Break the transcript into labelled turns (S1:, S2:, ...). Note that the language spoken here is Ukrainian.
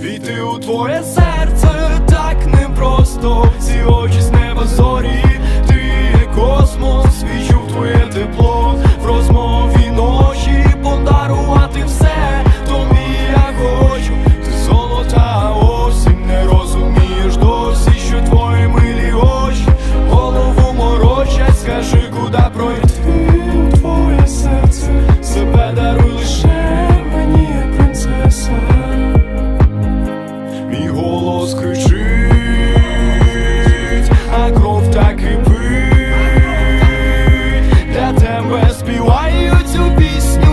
S1: Війти у твоє серце голос кричить, а кров так і пить, для тебе співають цю пісню.